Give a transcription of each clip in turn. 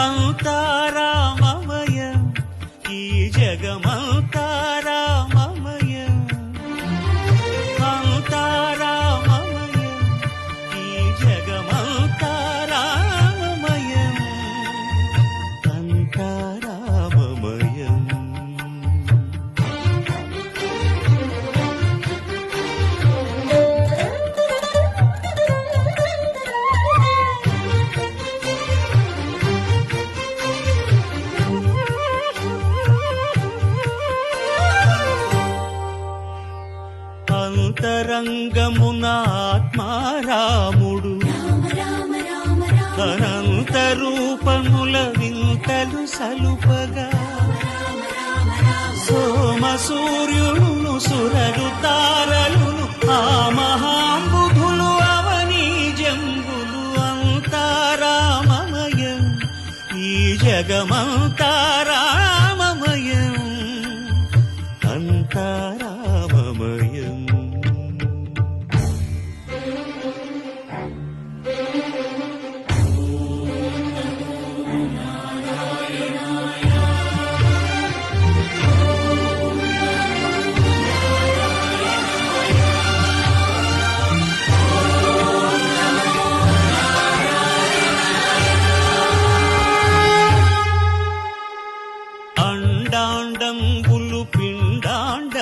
అంతా రామమయం ఈ జగమంతా అంతరంగమున అనంత రూపముల వింతలు సలుపగా. సోమ సూర్యుడును సురలు తారలును ఆ మహాంబుధులు అవని జంబులు అంతారామమయం ఈ జగమంతా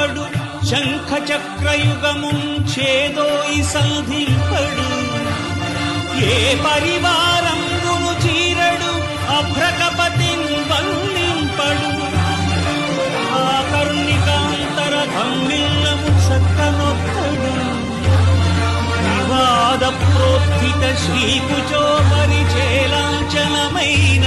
సంధింపడు శంఖ చక్రయుగము చేదోయి సంధింపడు. ఏ పరివారం చీరడు అభ్రకపతిన్ వల్లింపడు. ఆ కర్ణికాంతర ధమ్మిల్లము సక్కనొక్కడు వివాద ప్రోత్థిత శ్రీకుచో పరిచేలాంచనమైన